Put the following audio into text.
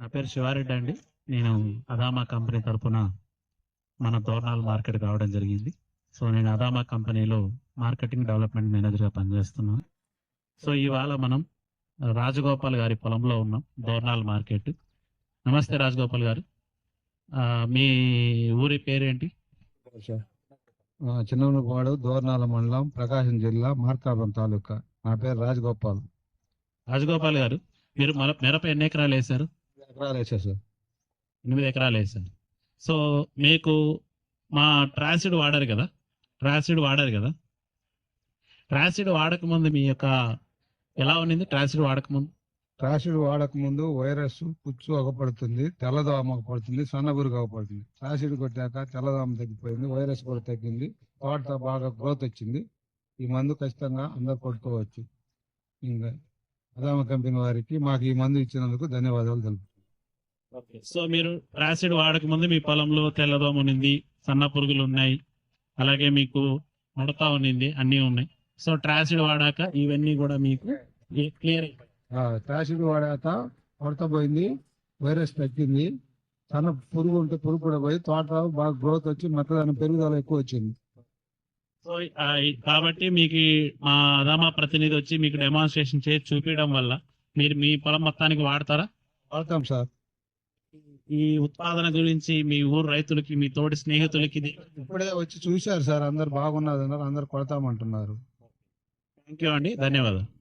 నా పేరు శివారెడ్డి అండి. నేను అదామా కంపెనీ తరపున మన తోరణాల మార్కెట్ రావడం జరిగింది. సో నేను అదామా కంపెనీలో మార్కెటింగ్ డెవలప్మెంట్ మేనేజర్గా పనిచేస్తున్నాను. సో ఇవాళ మనం రాజగోపాల్ గారి పొలంలో ఉన్నాం దోర్నాల్ మార్కెట్. నమస్తే రాజగోపాల్ గారు. మీ ఊరి పేరేంటి? చిన్నపాడు దోర్నాల మండలం ప్రకాశం జిల్లా మార్కాపురం తాలూకా. నా పేరు రాజగోపాల్. రాజగోపాల్ గారు మీరు మన మిరప ఎన్ని ఎకరాలు వేశారు? ఎకరాలు వేసా సార్? ఎనిమిది ఎకరాలు వేశారు సో మీకు మా ట్రాసిడ్ వాడారు కదా? ట్రాసిడ్ వాడారు కదా? ట్రాసిడ్ వాడకముందు మీ యొక్క ఎలా ఉన్నింది? ట్రాసిడ్ వాడకముందు ట్రాసిడ్ వాడక ముందు వైరస్ పుచ్చు ఒకపడుతుంది తెల్లదోమ ఒకపడుతుంది సన్నబురుగు ఒకపడుతుంది ట్రాసిడ్ కొట్టాక తెల్లదోమ తగ్గిపోయింది వైరస్ కూడా తగ్గింది. తోట బాగా గ్రోత్ వచ్చింది. ఈ మందు ఖచ్చితంగా అందరు కొట్టుకోవచ్చు. ఇంకా అదామ కంపెనీ వారికి మాకు ఈ మందు ఇచ్చినందుకు ధన్యవాదాలు తెలుపు సో మీరు ట్రాసిడ్ వాడకముందు మీ పొలంలో తెల్లదోమ ఉన్నింది సన్న పురుగులు ఉన్నాయి అలాగే మీకు ముడత ఉన్నింది అన్నీ ఉన్నాయి. సో ట్రాసిడ్ వాడాక ఇవన్నీ కూడా మీకు క్లియర్ అయిపోయాయి. ట్రాసిడ్ వాడాక కొడత పోయింది వైరస్ తగ్గింది సన్న పురుగు ఉంటే పురుగు కూడా పోయి తోట బాగా గ్రోత్ వచ్చి మొక్కదాని పెరుగుదల ఎక్కువ వచ్చింది. సో కాబట్టి మీకు మా అదామా ప్రతినిధి వచ్చి మీకు డెమాన్స్ట్రేషన్ చేసి చూపించడం వల్ల మీరు మీ పొలం మొత్తానికి వాడతారా? వాడతాం సార్. ఈ ఉత్పాదన గురించి మీ ఊరు రైతులకి మీ తోటి స్నేహితులకి ఇప్పుడే వచ్చి చూశారు సార్ అందరు బాగున్నది అన్నారు అందరు కొడతామంటున్నారు. థ్యాంక్ యూ అండి. ధన్యవాదాలు.